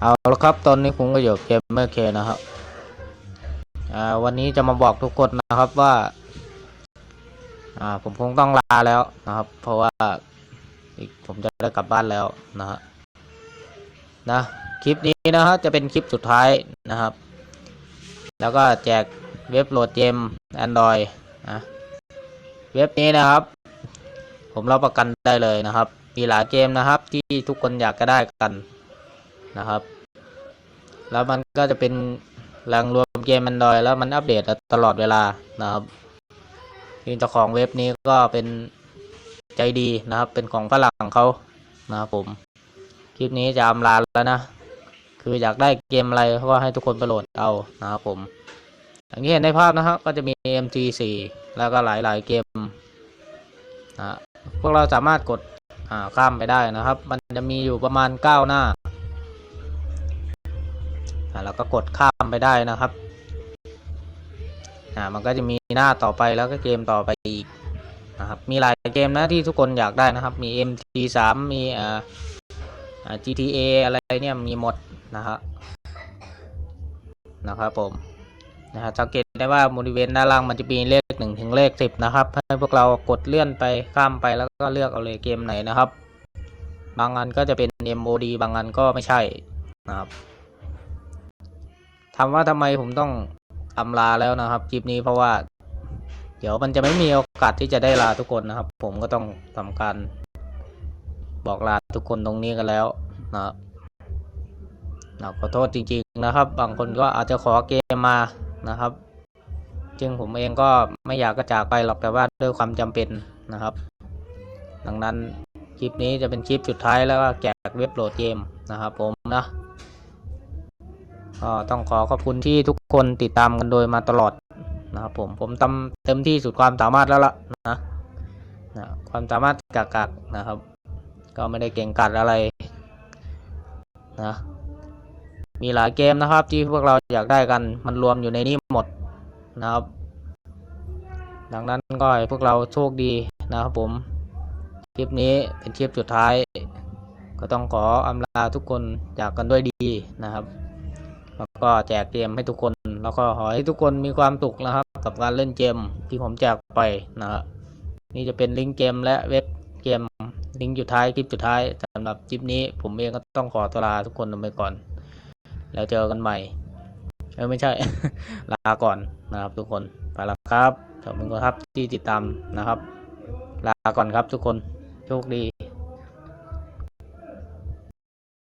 เอาละครับตอนนี้ผมก็อยู่เกมเมอร์เคนะครับอ่าวันนี้จะมาบอกทุกคนนะครับว่าอ่าผมคงต้องลาแล้วนะครับ เพราะว่าผมจะได้กลับบ้านแล้วนะฮะนะคลิปนี้นะฮะจะเป็นคลิปสุดท้ายนะครับ แล้วก็แจกเว็บโหลดเกม Android นะเว็บนี้นะครับ ผมรับประกันได้เลยนะครับ มีหลายเกมนะครับที่ทุกคนอยากจะได้กัน นะครับ แล้วมันก็จะเป็นแหล่งรวมเกม Android แล้วมันอัปเดตตลอดเวลานะครับที่เจ้าของเว็บนี้ก็เป็นใจดีนะครับ เป็นของฝรั่งเขานะครับผม คลิปนี้จะอำลาแล้วนะ คืออยากได้เกมอะไรก็ให้ทุกคนไปโหลดเอานะครับผม อย่างที่เห็นในภาพนะครับ ก็จะมี MG4 แล้วก็หลายๆเกมนะพวกเราสามารถกดข้ามไปได้นะครับ มันจะมีอยู่ประมาณ 9 หน้าอ่า เราก็กดข้ามไปได้นะครับอ่ามันก็จะมีหน้าต่อไปแล้วก็เกมต่อไปอีกนะครับมีหลายเกมนะที่ทุกคนอยากได้นะครับ มี MT3 มีอ่า GTA อะไรเนี่ยมีหมดนะฮะนะครับผมนะฮะสังเกตได้ว่าบริเวณด้านล่างมันจะมีเลขหนึ่งถึงเลขสิบนะครับให้พวกเรากดเลื่อนไปข้ามไปแล้วก็เลือกเอาเลยเกมไหนนะครับ บางอันก็จะเป็น MOD บางอันก็ไม่ใช่นะครับ ถามว่าทำไมผมต้องอำลาแล้วนะครับคลิปนี้เพราะว่า เดี๋ยวมันจะไม่มีโอกาสที่จะได้ลาทุกคนนะครับ ผมก็ต้องทำการบอกลาทุกคนตรงนี้กันแล้วนะครับขอโทษจริง ๆนะครับ บางคนก็อาจจะขอเกมมานะครับจึงผมเองก็ไม่อยากกระจากไปหรอกแต่ว่าด้วยความจำเป็นนะครับ ดังนั้นคลิปนี้จะเป็นคลิปสุดท้ายแล้วก็แจกเว็บโหลดเกมนะครับผมนะ ก็ต้องขอขอบคุณที่ทุกคนติดตามกันโดยมาตลอดนะครับผมผมทำเต็มที่สุดความสามารถแล้วล่ะนะนะความสามารถกากกนะครับ ก็ไม่ได้เก่งกัดอะไรนะมีหลายเกมนะครับที่พวกเราอยากได้กันมันรวมอยู่ในนี้หมดนะครับ ดังนั้นก็ให้พวกเราโชคดีนะครับผม คลิปนี้เป็นคลิปสุดท้าย ก็ต้องขออำลาทุกคนจากกันด้วยดีนะครับ แล้วก็แจกเกมให้ทุกคน แล้วก็ขอให้ทุกคนมีความสุขนะครับ กับการเล่นเกมที่ผมแจกไปนะครับนี่จะเป็นลิงก์เกมและเว็บเกมลิงก์สุดท้ายคลิปสุดท้ายสำหรับคลิปนี้ผมเองก็ต้องขอตัวลาทุกคนไปก่อน แล้วเจอกันใหม่เออไม่ใช่ ลาก่อนนะครับทุกคนไปแล้วครับขอบคุณครับที่ติดตามนะครับ ลาก่อนครับทุกคนโชคดี